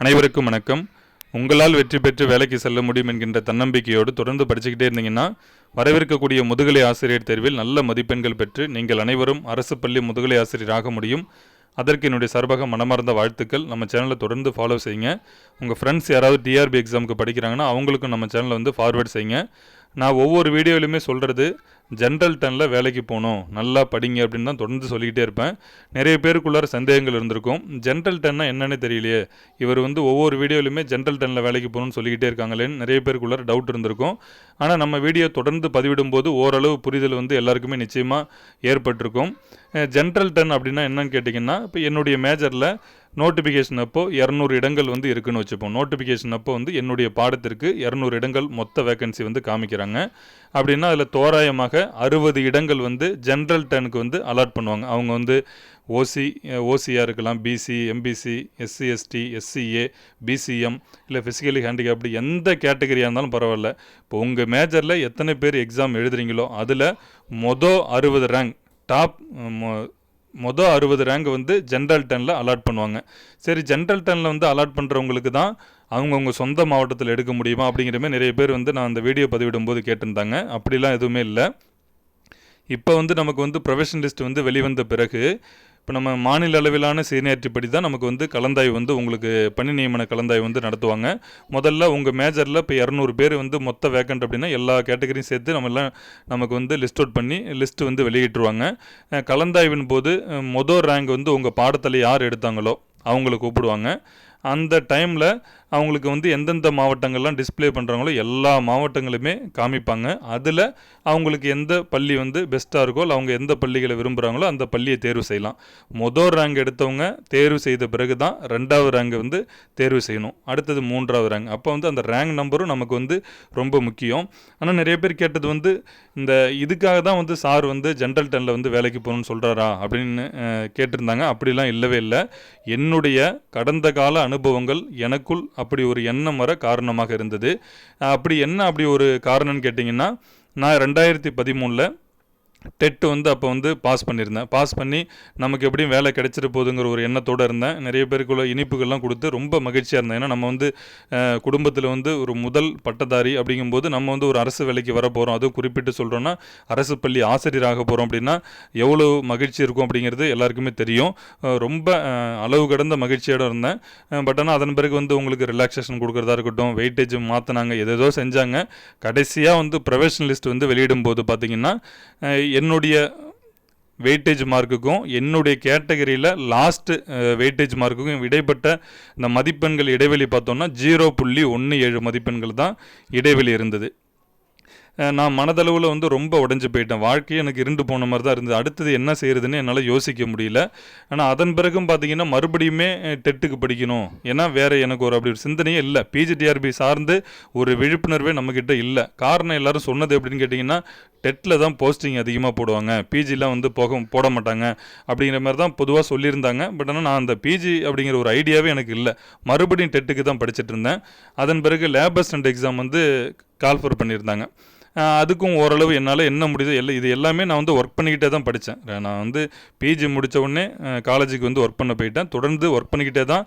அனைவருக்கும் வணக்கம். உங்களால் வெற்றி பெற்று வேலைக்கு செல்ல முடியும் என்கின்ற தன்னம்பிக்கையோடு தொடர்ந்து படிச்சுக்கிட்டே இருந்தீங்கன்னா வரவிருக்கக்கூடிய முதுகலை ஆசிரியர் தேர்வில் நல்ல மதிப்பெண்கள் பெற்று நீங்கள் அனைவரும் அரசு பள்ளி முதுகலை ஆசிரியராக முடியும். அதற்கு என்னுடைய சர்பக மனமார்ந்த வாழ்த்துக்கள். நம்ம சேனலை தொடர்ந்து ஃபாலோ செய்யுங்க. உங்கள் ஃப்ரெண்ட்ஸ் யாராவது டிஆர்பி எக்ஸாமுக்கு படிக்கிறாங்கன்னா அவங்களுக்கும் நம்ம சேனலை வந்து ஃபார்வேர்ட் செய்யுங்க. நான் ஒவ்வொரு வீடியோலையுமே சொல்கிறது ஜென்ரல் டனில் வேலைக்கு போகணும். நல்லா படிங்க அப்படின்னு தான் தொடர்ந்து சொல்லிக்கிட்டே இருப்பேன். நிறைய பேருக்குள்ளார சந்தேகங்கள் இருந்திருக்கும். ஜென்ரல் டன்னா என்னன்னு தெரியலையே. இவர் வந்து ஒவ்வொரு வீடியோலையுமே ஜென்ரல் டனில் வேலைக்கு போகணும்னு சொல்லிக்கிட்டே இருக்காங்களேன்னு நிறைய பேருக்குள்ளார டவுட் இருந்திருக்கும். ஆனால் நம்ம வீடியோ தொடர்ந்து பதிவிடும்போது ஓரளவு புரிதல் வந்து எல்லாருக்குமே நிச்சயமாக ஏற்பட்டிருக்கும். ஜென்ரல் டன் அப்படின்னா என்னன்னு கேட்டிங்கன்னா இப்போ என்னுடைய மேஜரில் நோட்டிஃபிகேஷன் அப்போ இரநூறு இடங்கள் வந்து இருக்குன்னு வச்சுப்போம். நோட்டிஃபிகேஷன் அப்போ வந்து என்னுடைய பாடத்திற்கு இரநூறு இடங்கள் மொத்த வேகன்சி வந்து காமிக்கிறாங்க. அப்படின்னா அதில் தோராயமாக அறுபது இடங்கள் வந்து ஜென்ரல் டர்னுக்கு வந்து அலாட் பண்ணுவாங்க. அவங்க வந்து ஓசி ஓசியாக இருக்கலாம். BC MBC SC ST SCA BCM இல்லை ஃபிசிக்கலி ஹேண்டிகேப்டு எந்த கேட்டகரியாக இருந்தாலும் பரவாயில்ல. இப்போ உங்கள் மேஜரில் எத்தனை பேர் எக்ஸாம் எழுதுறீங்களோ அதில் மொதல் அறுபது ரேங்க் டாப் மொதல் அறுபது ரேங்க் வந்து ஜென்ரல் டெனில் அலாட் பண்ணுவாங்க. சரி ஜென்ரல் டர்னில் வந்து அலாட் பண்ணுறவங்களுக்கு தான் அவங்கவுங்க சொந்த மாவட்டத்தில் எடுக்க முடியுமா அப்படிங்கிற மாதிரி நிறைய பேர் வந்து நான் அந்த வீடியோ பதிவிடும்போது கேட்டிருந்தாங்க. அப்படிலாம் எதுவுமே இல்லை. இப்போ வந்து நமக்கு வந்து ப்ரொஃபஷன் லிஸ்ட் வந்து வெளிவந்த பிறகு இப்போ நம்ம மாநில அளவிலான சீனியாரிட்டி படி தான் நமக்கு வந்து கலந்தாய்வு வந்து உங்களுக்கு பணி நியமன கலந்தாய்வு வந்து நடத்துவாங்க. முதல்ல உங்கள் மேஜரில் இப்போ இரநூறு பேர் வந்து மொத்த வேக்கண்ட் அப்படின்னா எல்லா கேட்டகரியும் சேர்த்து நம்ம எல்லாம் நமக்கு வந்து லிஸ்ட் அவுட் பண்ணி லிஸ்ட் வந்து வெளியிட்டுருவாங்க. கலந்தாய்வின் போது மொதல் ரேங்க் வந்து உங்கள் பாடத்தில் யார் எடுத்தாங்களோ அவங்கள கூப்பிடுவாங்க. அந்த டைமில் அவங்களுக்கு வந்து எந்தெந்த மாவட்டங்கள்லாம் டிஸ்ப்ளே பண்ணுறாங்களோ எல்லா மாவட்டங்களுமே காமிப்பாங்க. அதில் அவங்களுக்கு எந்த பள்ளி வந்து பெஸ்ட்டாக இருக்கோ இல்லை அவங்க எந்த பள்ளிகளை விரும்புகிறாங்களோ அந்த பள்ளியை தேர்வு செய்யலாம். மொதல் ரேங்க் எடுத்தவங்க தேர்வு செய்த பிறகு தான் ரெண்டாவது ரேங்க் வந்து தேர்வு செய்யணும். அடுத்தது மூன்றாவது ரேங்க் அப்போ வந்து அந்த ரேங்க் நம்பரும் நமக்கு வந்து ரொம்ப முக்கியம். ஆனால் நிறைய பேர் கேட்டது வந்து இந்த இதுக்காக தான் வந்து சார் வந்து ஜென்ரல் டெனில் வந்து வேலைக்கு போகணும்னு சொல்கிறாரா அப்படின்னு கேட்டிருந்தாங்க. அப்படிலாம் இல்லவே இல்லை. என்னுடைய கடந்த கால அனுபவங்கள் எனக்குள் அப்படி ஒரு எண்ணம் வர காரணமாக இருந்தது. அப்படி என்ன அப்படி ஒரு காரணம்னு கேட்டிங்கன்னா நான் ரெண்டாயிரத்தி பதிமூணில் டெட் வந்து அப்போ வந்து பாஸ் பண்ணியிருந்தேன். பாஸ் பண்ணி நமக்கு எப்படியும் வேலை கிடைச்சிட்டு போகுதுங்கிற ஒரு எண்ணத்தோடு இருந்தேன். நிறைய பேருக்குள்ள இனிப்புகள்லாம் கொடுத்து ரொம்ப மகிழ்ச்சியாக இருந்தேன். ஏன்னா நம்ம வந்து குடும்பத்தில் வந்து ஒரு முதல் பட்டதாரி அப்படிங்கும்போது நம்ம வந்து ஒரு அரசு வேலைக்கு வர போகிறோம் அதுவும் குறிப்பிட்டு சொல்கிறோன்னா அரசு பள்ளி ஆசிரியராக போகிறோம் அப்படின்னா எவ்வளோ மகிழ்ச்சி இருக்கும் அப்படிங்கிறது எல்லாருக்குமே தெரியும். ரொம்ப அளவு கடந்த மகிழ்ச்சியோடு இருந்தேன். பட் ஆனால் அதன் பிறகு வந்து உங்களுக்கு ரிலாக்ஸேஷன் கொடுக்குறதா இருக்கட்டும் வெயிட்டேஜ் மாற்றினாங்க எதேதோ செஞ்சாங்க. கடைசியாக வந்து ப்ரொஃபஷனலிஸ்ட் வந்து வெளியிடும் போது பார்த்திங்கன்னா என்னுடைய வெயிட்டேஜ் மார்க்குக்கும் என்னுடைய கேட்டகரியில் லாஸ்ட்டு வெயிட்டேஜ் மார்க்குக்கும் இடைப்பட்ட இந்த மதிப்பெண்கள் இடைவெளி பார்த்தோம்னா ஜீரோ புள்ளி ஒன்று ஏழு மதிப்பெண்கள் தான் இடைவெளி இருந்தது. நான் மனதளவில் வந்து ரொம்ப உடஞ்சி போயிட்டேன். வாழ்க்கையே எனக்கு இருண்டு போன மாதிரி தான் இருந்தது. அடுத்தது என்ன செய்கிறதுன்னு என்னால் யோசிக்க முடியல. ஆனால் அதன் பிறகும் பார்த்தீங்கன்னா மறுபடியுமே டெட்டுக்கு படிக்கணும். ஏன்னா வேறு எனக்கு ஒரு அப்படி ஒரு சிந்தனையே இல்லை. பிஜிடிஆர்பி சார்ந்து ஒரு விழிப்புணர்வே நம்மக்கிட்ட இல்லை. காரணம் எல்லாரும் சொன்னது எப்படின்னு கேட்டிங்கன்னா டெட்டில் தான் போஸ்டிங் அதிகமாக போடுவாங்க. பிஜிலாம் வந்து போக போட மாட்டாங்க. அப்படிங்கிற மாதிரி தான் பொதுவாக சொல்லியிருந்தாங்க. பட் ஆனால் நான் அந்த பிஜி அப்படிங்கிற ஒரு ஐடியாவே எனக்கு இல்லை. மறுபடியும் டெட்டுக்கு தான் படிச்சுட்டு இருந்தேன். அதன் பிறகு லேப் அசிஸ்டன்ட் எக்ஸாம் வந்து கால்ஃபர் பண்ணியிருந்தாங்க. அதுக்கும் ஓரளவு என்னால் என்ன முடியுது எல்லாம் இது எல்லாமே நான் வந்து ஒர்க் பண்ணிக்கிட்டே தான் படித்தேன் நான் வந்து பிஜி முடித்த உடனே காலேஜுக்கு வந்து ஒர்க் பண்ண போயிட்டேன். தொடர்ந்து ஒர்க் பண்ணிக்கிட்டே தான்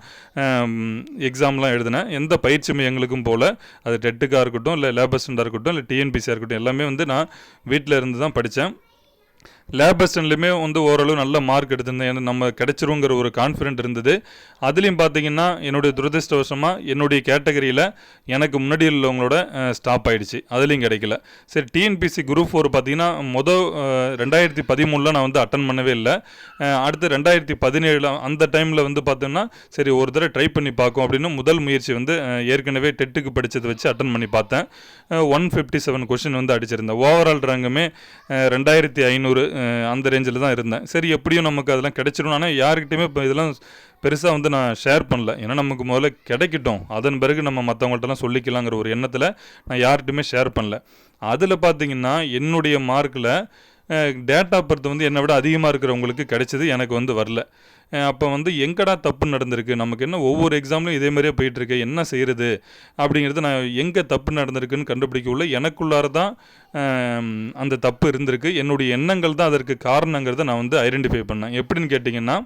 எக்ஸாம்லாம் எழுதினேன். எந்த பயிற்சி மையங்களுக்கும் போல் அது டெட்டுக்காக இருக்கட்டும் இல்லை லேபஸ்டண்டாக இருக்கட்டும் இல்லை டிஎன்பிசியாக இருக்கட்டும் எல்லாமே வந்து நான் வீட்டில் இருந்து தான் படித்தேன் லேப் அசிஸ்டன்ட்லையுமே வந்து ஓரளவு நல்ல மார்க் எடுத்திருந்தேன். ஏன்னா நம்ம கிடச்சிருங்கிற ஒரு கான்ஃபிடென்ட் இருந்தது. அதுலேயும் பார்த்தீங்கன்னா என்னுடைய துரதிருஷ்டவசமாக என்னுடைய கேட்டகரியில் எனக்கு முன்னாடி உள்ளவங்களோட ஸ்டாப் ஆகிடுச்சு அதுலேயும் கிடைக்கல. சரி டிஎன்பிசி குரூப் ஃபோர் பார்த்தீங்கன்னா மொதல் ரெண்டாயிரத்தி பதிமூணில் நான் வந்து அட்டன் பண்ணவே இல்லை. அடுத்து ரெண்டாயிரத்தி பதினேழில் அந்த டைமில் வந்து பார்த்தோம்னா சரி ஒரு தடவை ட்ரை பண்ணி பார்க்கும் அப்படின்னு முதல் முயற்சி வந்து ஏற்கனவே டெட்டுக்கு படித்ததை வச்சு அட்டன் பண்ணி பார்த்தேன் ஒன் ஃபிஃப்டி செவன் கொஷின் வந்து அடிச்சிருந்தேன். ஓவரால் ரேங்குமே ரெண்டாயிரத்தி ஐநூறு அந்த ரேஞ்சில் தான் இருந்தேன். சரி எப்படியும் நமக்கு அதெல்லாம் கிடச்சிடும் ஆனால் யாருக்கிட்டையுமே இப்போ இதெல்லாம் பெருசாக வந்து நான் ஷேர் பண்ணல. ஏன்னா நமக்கு முதல்ல கிடைக்கட்டும். அதன் பிறகு நம்ம மற்றவங்கள்ட்டலாம் சொல்லிக்கலாங்கிற ஒரு எண்ணத்தில் நான் யார்கிட்டையுமே ஷேர் பண்ணல. அதில் பார்த்தீங்கன்னா என்னுடைய மார்க்கில் டேட் ஆஃப் பர்த் வந்து என்னை விட அதிகமாக இருக்கிறவங்களுக்கு கிடைச்சது எனக்கு வந்து வரல. அப்போ வந்து எங்கடா தப்பு நடந்திருக்கு? நமக்கு என்ன ஒவ்வொரு எக்ஸாம்லையும் இதே மாதிரியே போயிட்டுருக்கு என்ன செய்கிறது அப்படிங்கிறது நான் எங்கே தப்பு நடந்திருக்குன்னு கண்டுபிடிக்கவுள்ள எனக்குள்ளார தான் அந்த தப்பு இருந்திருக்கு. என்னுடைய எண்ணங்கள் தான் அதற்கு காரணங்கிறத நான் வந்து ஐடென்டிஃபை பண்ணேன். எப்படின்னு கேட்டிங்கன்னா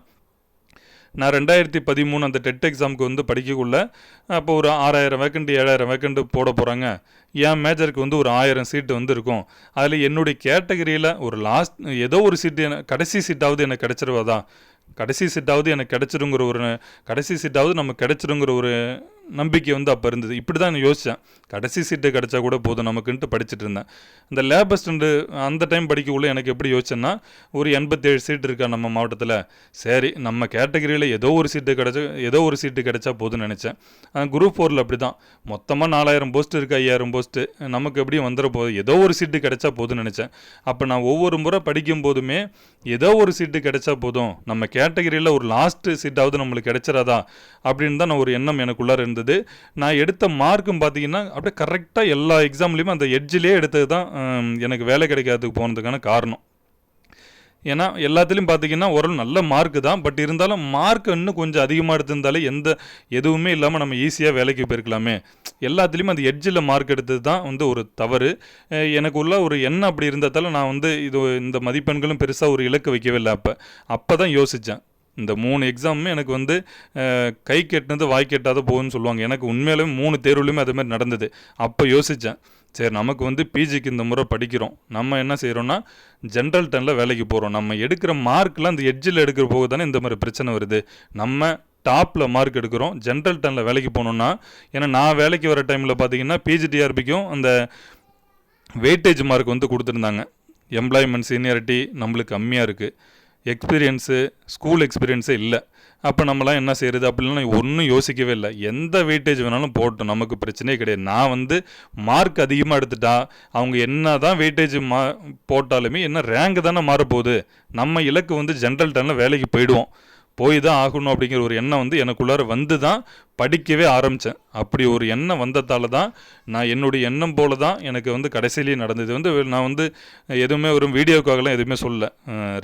நான் ரெண்டாயிரத்தி பதிமூணு அந்த டெட் எக்ஸாமுக்கு வந்து படிக்கக்குள்ள அப்போ ஒரு ஆறாயிரம் வேக்கண்ட் ஏழாயிரம் வேக்கண்ட் போட போகிறாங்க என் மேஜருக்கு வந்து ஒரு ஆயிரம் சீட்டு வந்து இருக்கும் அதில் என்னுடைய கேட்டகரியில் ஒரு லாஸ்ட் ஏதோ ஒரு சீட்டு என கடைசி சீட்டாவது எனக்கு கிடச்சிருவதா? கடைசி சீட்டாவது எனக்கு கிடச்சிருங்கிற ஒரு கடைசி சீட்டாவது நம்ம கிடச்சிருங்கிற ஒரு நம்பிக்கை வந்து அப்போ இருந்தது. இப்படி தான் நான் யோசித்தேன் கடைசி சீட்டு கிடச்சா கூட போதும் நமக்குன்ட்டு படிச்சுட்டு இருந்தேன். இந்த லேப் அந்த டைம் படிக்கக்குள்ளே எனக்கு எப்படி யோசிச்சேன்னா ஒரு எண்பத்தேழு சீட் இருக்கா நம்ம மாவட்டத்தில்? சரி நம்ம கேட்டகரியில் ஏதோ ஒரு சீட்டு கிடச்சா ஏதோ ஒரு சீட்டு கிடச்சா போதும்னு நினச்சேன். குரூப் ஃபோரில் அப்படி தான் மொத்தமாக நாலாயிரம் போஸ்ட் இருக்குது ஐயாயிரம் போஸ்ட்டு நமக்கு எப்படியும் வந்துட போகுது? ஏதோ ஒரு சீட்டு கிடச்சா போதும்னு நினச்சேன். அப்போ நான் ஒவ்வொரு முறை படிக்கும் போதுமே ஏதோ ஒரு சீட்டு கிடைச்சா போதும். நம்ம கேட்டகரியில் ஒரு லாஸ்ட்டு சீட்டாவது நம்மளுக்கு கிடச்சிடாதா அப்படின்னு தான் நான் ஒரு எண்ணம் எனக்குள்ளார இருந்தது. நான் எடுத்த மார்க்கும் பார்த்தீங்கன்னா அப்படியே கரெக்டாக எல்லா எக்ஸாம்லேயுமே அந்த எட்ஜிலே எடுத்தது தான் எனக்கு வேலை கிடைக்காததுக்கு போனதுக்கான காரணம். ஏன்னா எல்லாத்துலேயும் பார்த்தீங்கன்னா ஓரளவு நல்ல மார்க்கு தான். பட் இருந்தாலும் மார்க் இன்னும் கொஞ்சம் அதிகமாக எடுத்திருந்தாலே எந்த எதுவுமே இல்லாமல் நம்ம ஈஸியாக வேலைக்கு போயிருக்கலாமே. எல்லாத்துலேயுமே அந்த எட்ஜில் மார்க் எடுத்தது தான் வந்து ஒரு தவறு. எனக்கு உள்ள ஒரு எண்ணம் அப்படி இருந்ததால் நான் வந்து இது இந்த மதிப்பெண்களும் பெருசாக ஒரு இலக்கு வைக்கவே இல்லை அப்போ. அப்போ தான் யோசித்தேன் இந்த மூணு எக்ஸாமுமே எனக்கு வந்து கை கெட்டினது வாய் கெட்டாத போகுதுன்னு சொல்லுவாங்க. எனக்கு உண்மையிலுமே மூணு தேர்வுலையுமே அது மாதிரி நடந்தது. அப்போ யோசித்தேன் சரி நமக்கு வந்து பிஜிக்கு இந்த முறை படிக்கிறோம். நம்ம என்ன செய்கிறோம்னா ஜென்ரல் டெனில் வேலைக்கு போகிறோம் நம்ம எடுக்கிற மார்க்லாம் அந்த எட்ஜில் எடுக்கிற போது தானே இந்த மாதிரி பிரச்சனை வருது. நம்ம டாப்பில் மார்க் எடுக்கிறோம். ஜென்ரல் டெனில் வேலைக்கு போகணுன்னா ஏன்னா நான் வேலைக்கு வர டைமில் பார்த்தீங்கன்னா பிஜிடிஆர்பிக்கும் அந்த வெயிட்டேஜ் மார்க் வந்து கொடுத்துருந்தாங்க. எம்ப்ளாய்மெண்ட் சீனியாரிட்டி நம்மளுக்கு கம்மியாக இருக்குது எக்ஸ்பீரியன்ஸு ஸ்கூல் எக்ஸ்பீரியன்ஸே இல்லை. அப்போ நம்மலாம் என்ன செய்கிறது அப்படிலாம் ஒன்றும் யோசிக்கவே இல்லை. எந்த வெயிட்டேஜ் வேணாலும் போட்டோம். நமக்கு பிரச்சனையே கிடையாது. நான் வந்து மார்க் அதிகமாக எடுத்துட்டா அவங்க என்ன தான் வெயிட்டேஜ் மா போட்டாலுமே என்ன ரேங்க் தானே மாறப்போகுது. நம்ம இலக்கு வந்து ஜென்ரல் டர்னில் வேலைக்கு போயிடுவோம். போய் தான் ஆகணும் அப்படிங்கிற ஒரு எண்ணம் வந்து எனக்குள்ளார வந்து தான் படிக்கவே ஆரம்பித்தேன் அப்படி ஒரு எண்ணம் வந்ததால தான் நான் என்னுடைய எண்ணம் போல தான் எனக்கு வந்து கடைசியிலேயே நடந்தது. வந்து நான் வந்து எதுவுமே ஒரு வீடியோக்காகலாம் எதுவுமே சொல்ல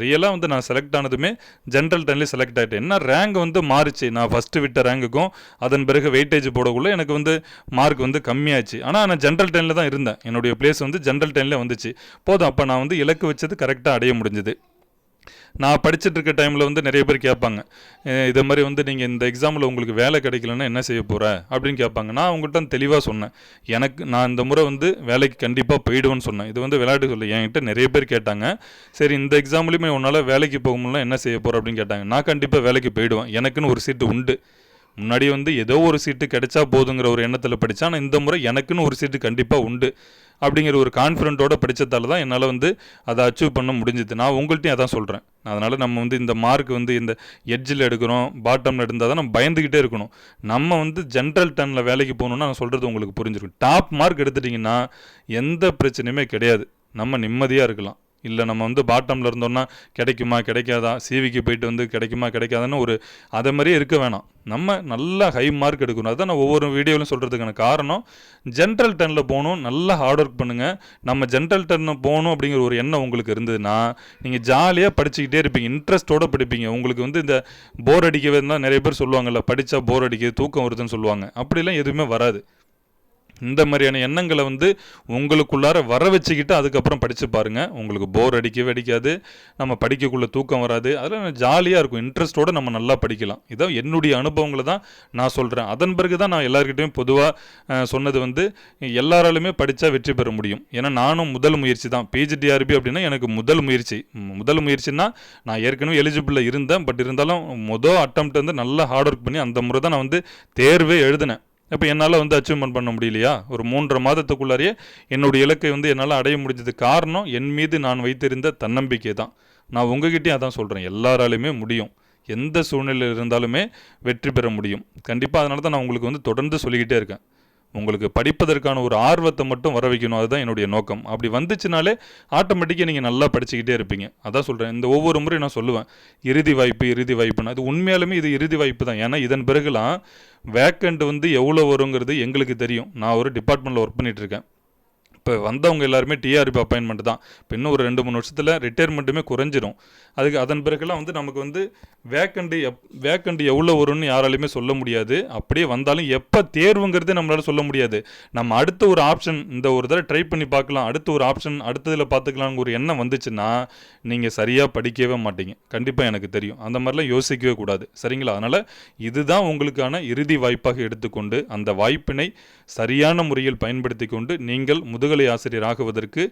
ரியலாக வந்து நான் செலக்ட் ஆனதுமே ஜென்ரல் டென்லேயே செலக்ட் ஆகிட்டேன் என்ன ரேங்க் வந்து மாறுச்சு? நான் ஃபஸ்ட்டு விட்ட ரேங்குக்கும் அதன் பிறகு வெயிட்டேஜ் போடக்குள்ளே எனக்கு வந்து மார்க் வந்து கம்மியாச்சு. ஆனால் நான் ஜென்ரல் டென்னில் தான் இருந்தேன். என்னுடைய பிளேஸ் வந்து ஜென்ரல் டென்லேயே வந்துச்சு. போதும் அப்போ நான் வந்து இலக்கு வச்சது கரெக்டாக அடைய முடிஞ்சது. நான் படிச்சுட்டு இருக்க டைமில் வந்து நிறைய பேர் கேட்பாங்க. இதை மாதிரி வந்து நீங்கள் இந்த எக்ஸாமில் உங்களுக்கு வேலை கிடைக்கலன்னா என்ன செய்ய போகிற அப்படின்னு கேட்பாங்க. நான் அவங்ககிட்ட தெளிவாக சொன்னேன். எனக்கு நான் இந்த முறை வந்து வேலைக்கு கண்டிப்பாக போயிடுவேன்னு சொன்னேன். இது வந்து விளையாட்டு சொல்ல என்கிட்ட நிறைய பேர் கேட்டாங்க. சரி இந்த எக்ஸாம்லேயுமே உன்னால் வேலைக்கு போக முடியல என்ன செய்ய போகிற அப்படின்னு கேட்டாங்க. நான் கண்டிப்பாக வேலைக்கு போயிடுவேன். எனக்குன்னு ஒரு சீட்டு உண்டு. முன்னாடி வந்து ஏதோ ஒரு சீட்டு கிடைச்சா போதுங்கிற ஒரு எண்ணத்தில் படித்தேன் ஆனால் இந்த முறை எனக்குன்னு ஒரு சீட்டு கண்டிப்பாக உண்டு. அப்படிங்கிற ஒரு கான்ஃபிடென்ட்டோட படித்ததால தான் என்னால் வந்து அதை அச்சீவ் பண்ண முடிஞ்சுது. நான் உங்கள்கிட்டையும் அதான் சொல்கிறேன் அதனால் நம்ம வந்து இந்த மார்க் வந்து இந்த எட்ஜில் எடுக்கிறோம் பாட்டமில் எடுத்தால் தான் நம்ம பயந்துக்கிட்டே இருக்கணும். நம்ம வந்து ஜென்ரல் டர்னில் வேலைக்கு போகணுன்னா நான் சொல்கிறது உங்களுக்கு புரிஞ்சிருக்கும். டாப் மார்க் எடுத்துட்டிங்கன்னா எந்த பிரச்சனையுமே கிடையாது. நம்ம நிம்மதியாக இருக்கலாம். இல்லை நம்ம வந்து பாட்டமில் இருந்தோம்னா கிடைக்குமா கிடைக்காதா? சிவிக்கு போயிட்டு வந்து கிடைக்குமா கிடைக்காதான்னு ஒரு அதை மாதிரியே இருக்க வேணாம். நம்ம நல்லா ஹை மார்க் எடுக்கணும். அதுதான் நான் ஒவ்வொரு வீடியோவிலும் சொல்கிறதுக்கான காரணம். ஜென்ரல் டெனில் போகணும் நல்லா ஹார்ட் ஒர்க் பண்ணுங்கள் நம்ம ஜென்ரல் டென்னில் போகணும் அப்படிங்கிற ஒரு எண்ணம் உங்களுக்கு இருந்ததுன்னா நீங்கள் ஜாலியாக படிச்சுக்கிட்டே இருப்பீங்க. இன்ட்ரெஸ்ட்டோடு படிப்பீங்க. உங்களுக்கு வந்து இந்த போர் அடிக்கவே இருந்தால் நிறைய பேர் சொல்லுவாங்கல்ல படித்தா போர் அடிக்குது தூக்கம் வருதுன்னு சொல்லுவாங்க. அப்படிலாம் எதுவுமே வராது. இந்த மாதிரியான எண்ணங்களை வந்து உங்களுக்குள்ளார வர வச்சுக்கிட்டு அதுக்கப்புறம் படித்து பாருங்கள் உங்களுக்கு போர் அடிக்கவே அடிக்காது. நம்ம படிக்கக்குள்ளே தூக்கம் வராது. அதெல்லாம் ஜாலியாக இருக்கும். இன்ட்ரெஸ்ட்டோடு நம்ம நல்லா படிக்கலாம். இதான் என்னுடைய அனுபவங்களை தான் நான் சொல்கிறேன் அதன் பிறகு தான் நான் எல்லாருக்கிட்டையும் பொதுவாக சொன்னது வந்து எல்லாராலுமே படித்தா வெற்றி பெற முடியும். ஏன்னா நானும் முதல் முயற்சி தான். பிஜிடிஆர்பி அப்படின்னா எனக்கு முதல் முயற்சி. முதல் முயற்சின்னா நான் ஏற்கனவே எலிஜிபிளில் இருந்தேன். பட் இருந்தாலும் மொதல் அட்டம் வந்து நல்லா ஹார்ட் ஒர்க் பண்ணி அந்த முறை தான் நான் வந்து தேர்வே எழுதினேன். இப்போ என்னால் வந்து அச்சீவ்மெண்ட் பண்ண முடியலையா? ஒரு மூன்றரை மாதத்துக்குள்ளாரையே என்னுடைய இலக்கை வந்து என்னால் அடைய முடிஞ்சது காரணம் என் மீது நான் வைத்திருந்த தன்னம்பிக்கை தான். நான் உங்ககிட்டயும் அதான் சொல்கிறேன் எல்லாராலையுமே முடியும். எந்த சூழ்நிலையில் இருந்தாலுமே வெற்றி பெற முடியும். கண்டிப்பாக அதனால தான் நான் உங்களுக்கு வந்து தொடர்ந்து சொல்லிக்கிட்டே இருக்கேன். உங்களுக்கு படிப்பதற்கான ஒரு ஆர்வத்தை மட்டும் வர வைக்கணும். அதுதான் என்னுடைய நோக்கம். அப்படி வந்துச்சுனாலே ஆட்டோமேட்டிக்காக நீங்கள் நல்லா படிச்சுக்கிட்டே இருப்பீங்க. அதான் சொல்கிறேன் இந்த ஒவ்வொரு முறையும் நான் சொல்லுவேன். இறுதி வாய்ப்பு இறுதி வாய்ப்புன்னு அது உண்மையாலுமே இது இறுதி வாய்ப்பு தான். ஏன்னா இதன் பிறகுலாம் வேக்கண்ட் வந்து எவ்வளோ வருங்கிறது எங்களுக்கு தெரியும். நான் ஒரு டிபார்ட்மெண்ட்டில் ஒர்க் பண்ணிகிட்ருக்கேன் இருக்கேன். இப்போ வந்தவங்க எல்லாருமே டிஆர்பி அப்பாயின்மெண்ட் தான். இப்போ இன்னும் ஒரு ரெண்டு மூணு வருஷத்தில் ரிட்டையர்மெண்ட்டுமே குறைஞ்சிரும். அதுக்கு அதன் பிறகுலாம் வந்து நமக்கு வந்து வேக்கண்டி எப் வேக்கண்டி எவ்வளோ வரும்னு யாராலையுமே சொல்ல முடியாது. அப்படியே வந்தாலும் எப்போ தேர்வுங்கிறதே நம்மளால் சொல்ல முடியாது. நம்ம அடுத்த ஒரு ஆப்ஷன் இந்த ஒரு தடவை ட்ரை பண்ணி பார்க்கலாம். அடுத்த ஒரு ஆப்ஷன் அடுத்ததில் பார்த்துக்கலாம்னு ஒரு எண்ணம் வந்துச்சுன்னா நீங்கள் சரியாக படிக்கவே மாட்டீங்க. கண்டிப்பாக எனக்கு தெரியும். அந்த மாதிரிலாம் யோசிக்கவே கூடாது. சரிங்களா? அதனால் இதுதான் உங்களுக்கான இறுதி வாய்ப்பாக எடுத்துக்கொண்டு அந்த வாய்ப்பினை சரியான முறையில் பயன்படுத்தி கொண்டு நீங்கள் முதுகலை ஆசிரியர் ஆகுவதற்கு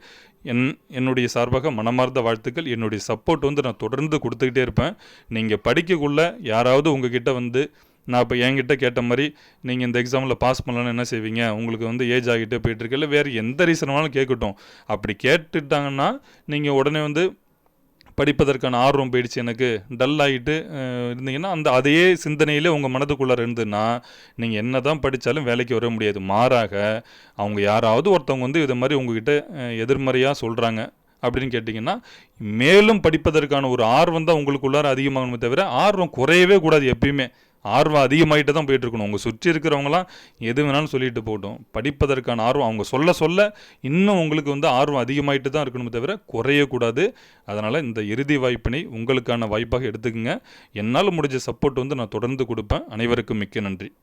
என் என்னுடைய சார்பாக மனமார்ந்த வாழ்த்துக்கள். என்னுடைய சப்போர்ட் வந்து நான் தொடர்ந்து கொடுத்துக்கிட்டே இருப்பேன். நீங்கள் படிக்கக்குள்ள யாராவது உங்ககிட்ட வந்து நான் இப்போ என்கிட்ட கேட்ட மாதிரி நீங்கள் இந்த எக்ஸாமில் பாஸ் பண்ணலன்னு என்ன செய்வீங்க? உங்களுக்கு வந்து ஏஜ் ஆகிட்டே போயிட்டுருக்கு இல்லை வேறு எந்த ரீசனாலும் கேட்கட்டும். அப்படி கேட்டுட்டாங்கன்னா நீங்கள் உடனே வந்து படிப்பதற்கான ஆர்வம் போயிடுச்சு எனக்கு. டல் ஆகிட்டு இருந்தீங்கன்னா அந்த அதே சிந்தனையிலே உங்கள் மனதுக்குள்ளார இருந்துன்னா நீங்கள் என்ன தான் படித்தாலும் வேலைக்கு வர முடியாது. மாறாக அவங்க யாராவது ஒருத்தவங்க வந்து இது மாதிரி உங்ககிட்ட எதிர்மறையாக சொல்கிறாங்க அப்படின்னு கேட்டிங்கன்னா மேலும் படிப்பதற்கான ஒரு ஆர்வம் தான் உங்களுக்குள்ளார அதிகமாகணுமே தவிர ஆர்வம் குறையவே கூடாது எப்பயுமே. ஆர்வம் அதிகமாகிட்டு தான் போயிட்டு இருக்கணும் உங்கள் சுற்றி இருக்கிறவங்களாம் எது வேணாலும் சொல்லிட்டு போகட்டும். படிப்பதற்கான ஆர்வம் அவங்க சொல்ல சொல்ல இன்னும் உங்களுக்கு வந்து ஆர்வம் அதிகமாகிட்டு தான் இருக்கணுமே தவிர குறையக்கூடாது. அதனால் இந்த இறுதி வாய்ப்பினை உங்களுக்கான வாய்ப்பாக எடுத்துக்கங்க. என்னால் முடிஞ்ச சப்போர்ட் வந்து நான் தொடர்ந்து கொடுப்பேன். அனைவருக்கும் மிக்க நன்றி.